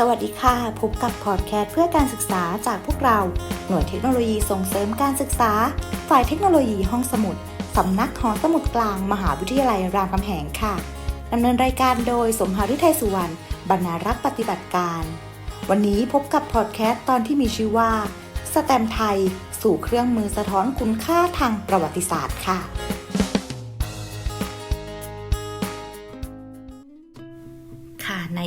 สวัสดีค่ะ พบกับพอดแคสต์เพื่อการศึกษาจากพวกเรา หน่วยเทคโนโลยีส่งเสริมการศึกษา ฝ่ายเทคโนโลยีห้องสมุด สำนักหอสมุดกลาง มหาวิทยาลัยรามคำแหงค่ะดำเนินรายการโดยสมหาฤทัยสุวรรณบรรณารักษ์ปฏิบัติการ วันนี้พบกับพอดแคสต์ตอนที่มีชื่อว่า สแตมไทย สู่เครื่องมือสะท้อนคุณค่าทางประวัติศาสตร์ค่ะ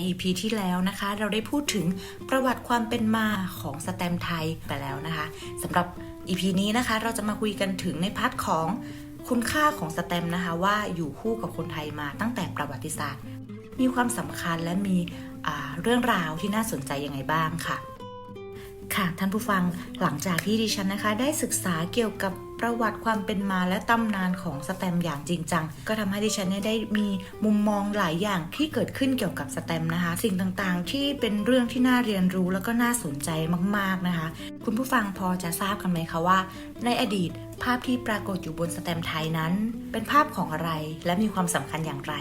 EP ที่แล้วนะคะ เราได้พูดถึงประวัติความเป็นมาของสแตมป์ไทยไปแล้วนะคะสำหรับ EP นี้นะคะ เราจะมาคุยกันถึงในพาร์ทของคุณค่าของสแตมป์นะคะ ว่าอยู่คู่กับคนไทยมาตั้งแต่ประวัติศาสตร์ มีความสำคัญและมีเรื่องราวที่น่าสนใจยังไงบ้างค่ะ ค่ะท่านผู้ฟังหลังจากที่ดิฉันนะคะ ได้ศึกษาเกี่ยวกับประวัติความเป็นมาและตำนานของสแตมอย่างจริงจัง ก็ทำให้ดิฉันได้มีมุมมองหลายอย่างที่เกิดขึ้นเกี่ยวกับสแตมนะคะ สิ่งต่างๆ ที่เป็นเรื่องที่น่าเรียนรู้แล้วก็น่าสนใจมาก ๆนะคะ คุณผู้ฟังพอจะทราบกันไหมคะว่า ในอดีตภาพที่ปรากฏอยู่บนสแตมไทยนั้น เป็นภาพของอะไรและมีความสำคัญอย่างไร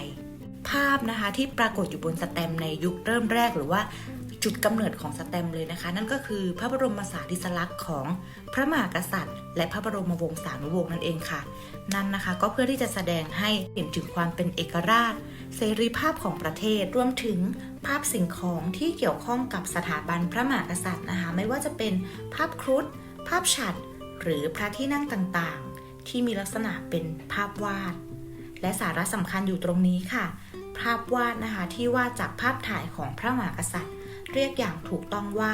ภาพนะคะที่ปรากฏอยู่บนสแตมในยุคเริ่มแรกหรือว่า จุดกำเนิดของสแตมเลยนะคะ นั่นก็คือพระบรมสารีสลักษณ์ของพระมหากษัตริย์ และพระบรมวงศานุวงศ์นั่นเองค่ะ นั่นนะคะก็เพื่อที่จะแสดงให้เห็นถึงความเป็นเอกราช เสรีภาพของประเทศรวมถึงภาพสิ่งของที่เกี่ยวข้องกับสถาบันพระมหากษัตริย์นะคะ ไม่ว่าจะเป็นภาพครุฑภาพฉัตรหรือพระที่นั่งต่างๆ ที่มีลักษณะเป็นภาพวาด และสาระสำคัญอยู่ตรงนี้ค่ะ ภาพวาดนะคะที่วาดจากภาพถ่ายของพระมหากษัตริย์ เรียกอย่างถูกต้องว่า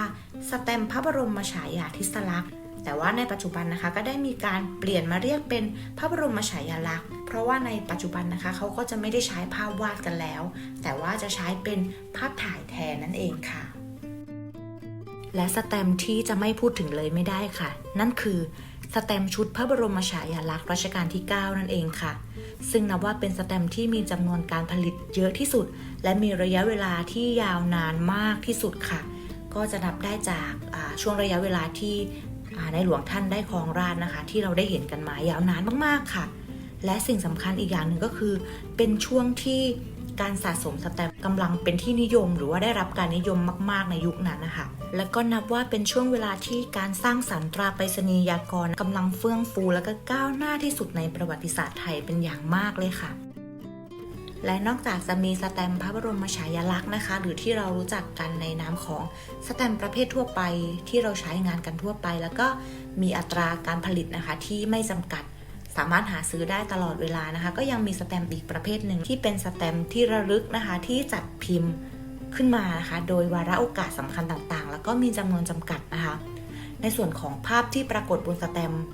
สแตมพระบรมฉายาธิสลักษณ์แต่ว่าในปัจจุบันนะคะก็ได้มีการเปลี่ยนมาเรียกเป็นพระบรมฉายาลักษณ์ เพราะว่าในปัจจุบันนะคะเขาก็จะไม่ได้ใช้ภาพวาดกันแล้ว แต่ว่าจะใช้เป็นภาพถ่ายแทนนั่นเองค่ะ และสแตมที่จะไม่พูดถึงเลยไม่ได้ค่ะ นั่นคือ สแตมชุดพระบรมฉายาลักษณ์รัชกาลที่ 9 นั่นเองค่ะ ซึ่งนับว่าเป็นสแตมที่มีจำนวนการผลิตเยอะที่สุด และมีระยะเวลาที่ยาวนานมากที่สุดค่ะ ก็จะนับได้จากช่วงระยะเวลาที่ในหลวงท่านได้ครองราชนะคะ ที่เราได้เห็นกันมายาวนานมากๆค่ะ และสิ่งสำคัญอีกอย่างหนึ่งก็คือ เป็นช่วงที่ การสะสมสแตมป์กำลังเป็นที่นิยม หรือว่าได้รับการนิยมมาก ๆ ในยุคนั้นนะคะ และก็นับว่าเป็นช่วงเวลาที่การสร้างสรรค์ตราไปรษณียากรกำลังเฟื่องฟู และก็ก้าวหน้าที่สุดในประวัติศาสตร์ไทยเป็นอย่างมากเลยค่ะและนอกจากจะมีสแตมป์พระบรมฉายาลักษณ์นะคะ หรือที่เรารู้จักกันในนามของสแตมป์ประเภททั่วไปที่เราใช้งานกันทั่วไป แล้วก็มีอัตราการผลิตนะคะที่ไม่จำกัด สามารถหาซื้อได้ตลอดเวลานะคะ ก็ยังมีสแตมป์อีกประเภทหนึ่งที่เป็นสแตมป์ที่ระลึกนะคะ ที่จัดพิมพ์ขึ้นมานะคะ โดยวาระโอกาสสำคัญต่างๆ แล้วก็มีจำนวนจำกัดนะคะ ในส่วนของภาพที่ปรากฏบนสแตมป์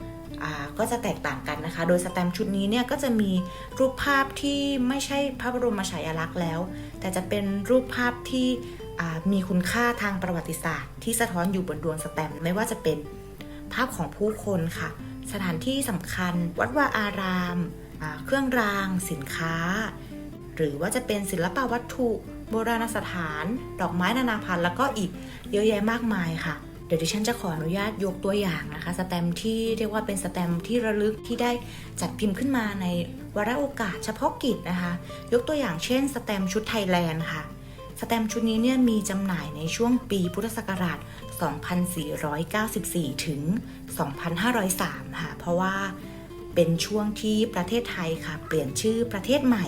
อ่าก็จะแตกต่างกันนะคะ โดยสแตมป์ชุดนี้เนี่ยก็จะมีรูปภาพที่ไม่ใช่พระบรมฉายาลักษณ์แล้ว แต่จะเป็นรูปภาพที่อ่ามีคุณค่าทางประวัติศาสตร์ ที่สะท้อนอยู่บนดวงสแตมป์ไม่ว่าจะเป็นภาพของผู้คนค่ะ สถานที่สำคัญ วัดวาอาราม เครื่องราง สินค้า หรือว่าจะเป็นศิลปวัตถุ โบราณสถาน ดอกไม้นานาพันธุ์แล้วก็อีกเยอะแยะมากมายค่ะเดี๋ยวดิฉันจะขออนุญาตยกตัวอย่างนะคะ สแตมที่เรียกว่าเป็นสแตมที่ระลึกที่ได้จัดพิมพ์ขึ้นมาในวาระโอกาสเฉพาะกิจนะคะ ยกตัวอย่างเช่น สแตมชุดไทยแลนด์ค่ะ สแตมชุดนี้เนี่ยมีจำหน่ายในช่วงปีพุทธศักราช 2494 ถึง 2503 ค่ะ เพราะว่าเป็นช่วงที่ประเทศไทยค่ะ เปลี่ยนชื่อประเทศใหม่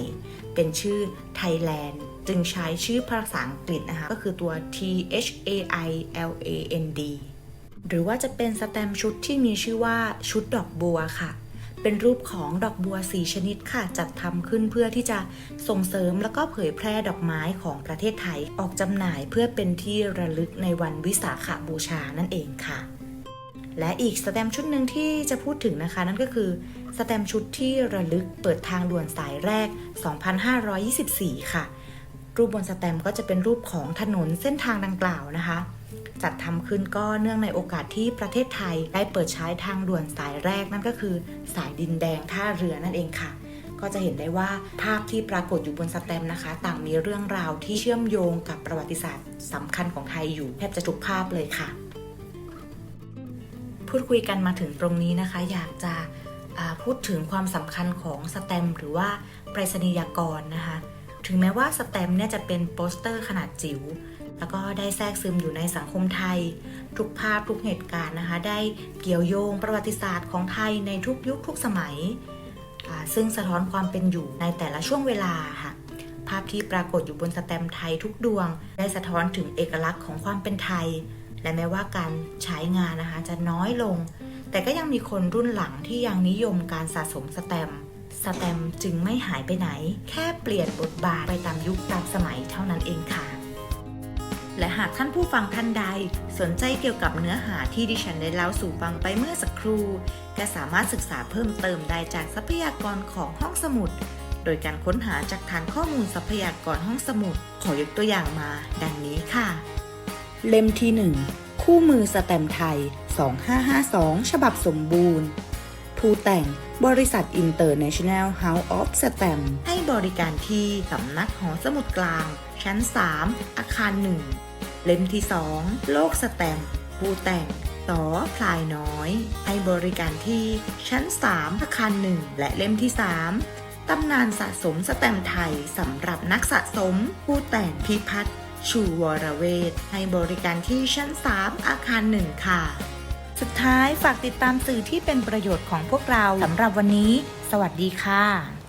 เป็นชื่อไทยแลนด์จึงใช้ชื่อภาษาอังกฤษนะคะ ก็คือตัว T H A I L A N D หรือว่าจะเป็นสแตมชุดที่มีชื่อว่าชุดดอกบัวค่ะ เป็นรูปของดอกบัว4ชนิดค่ะ จัดทำขึ้นเพื่อที่จะส่งเสริมแล้วก็เผยแพร่ดอกไม้ของประเทศไทย ออกจำหน่ายเพื่อเป็นที่ระลึกในวันวิสาขบูชานั่นเองค่ะ และอีกสแตมชุดหนึ่งที่จะพูดถึงนะคะ นั่นก็คือสแตมชุดที่ระลึกเปิดทางด่วนสายแรก 2524 ค่ะ รูปบนสแตมก็จะเป็นรูปของถนนเส้นทางดังกล่าวนะคะ จัดทำขึ้นก็เนื่องในโอกาสที่ประเทศไทยได้เปิดใช้ทางด่วนสายแรกนั่นก็คือ สายดินแดงท่าเรือนั่นเองค่ะ ก็จะเห็นได้ว่าภาพที่ปรากฏอยู่บนสแตมนะคะ ต่างมีเรื่องราวที่เชื่อมโยงกับประวัติศาสตร์สำคัญของไทยอยู่แทบจะทุกภาพเลยค่ะ พูดคุยกันมาถึงตรงนี้นะคะ อยากจะพูดถึงความสำคัญของสแตมหรือว่าไปรษณียกรนะคะ ถึงแม้ว่าสแตมเนี่ยจะเป็นโปสเตอร์ขนาดจิ๋ว แล้วก็ได้แทรกซึมอยู่ในสังคมไทย ทุกภาพทุกเหตุการณ์นะคะ ได้เกี่ยวโยงประวัติศาสตร์ของไทยในทุกยุคทุกสมัย ซึ่งสะท้อนความเป็นอยู่ในแต่ละช่วงเวลาค่ะภาพที่ปรากฏอยู่บนสแตมป์ไทยทุกดวง ได้สะท้อนถึงเอกลักษณ์ของความเป็นไทย และแม้ว่าการใช้งานนะคะจะน้อยลง แต่ก็ยังมีคนรุ่นหลังที่ยังนิยมการสะสมสแตมป์สแตมป์จึงไม่หายไปไหน แค่เปลี่ยนบทบาทไปตามยุคตามสมัยเท่านั้นเองค่ะ และหากท่านผู้ฟังท่านใด สนใจเกี่ยวกับเนื้อหาที่ดิฉันได้เล่าสู่ฟังไปเมื่อสักครู่ก็สามารถศึกษาเพิ่มเติมได้จากทรัพยากรของห้องสมุด โดยการค้นหาจากฐานข้อมูลทรัพยากรห้องสมุด ขอยกตัวอย่างมา ดังนี้ค่ะ เล่มที่ 1 คู่มือสแตมป์ไทย 2552 ฉบับสมบูรณ์ ผู้แต่งบริษัท International House of Stamp ให้บริการที่สำนักหอสมุดกลาง ชั้น 3 อาคาร 1 เล่มที่ 2 โลกสแตมผู้แต่งต่อพลายน้อย ให้บริการที่ชั้น 3 อาคาร1และเล่มที่ 3 ตำนานสะสมสแตมไทยสำหรับนักสะสม ผู้แต่งพิพัฒน์ชูวรเวทให้บริการที่ชั้น 3 อาคาร1ค่ะ สุดท้ายฝากติดตามสื่อที่เป็นประโยชน์ของพวกเราสำหรับวันนี้ สวัสดีค่ะ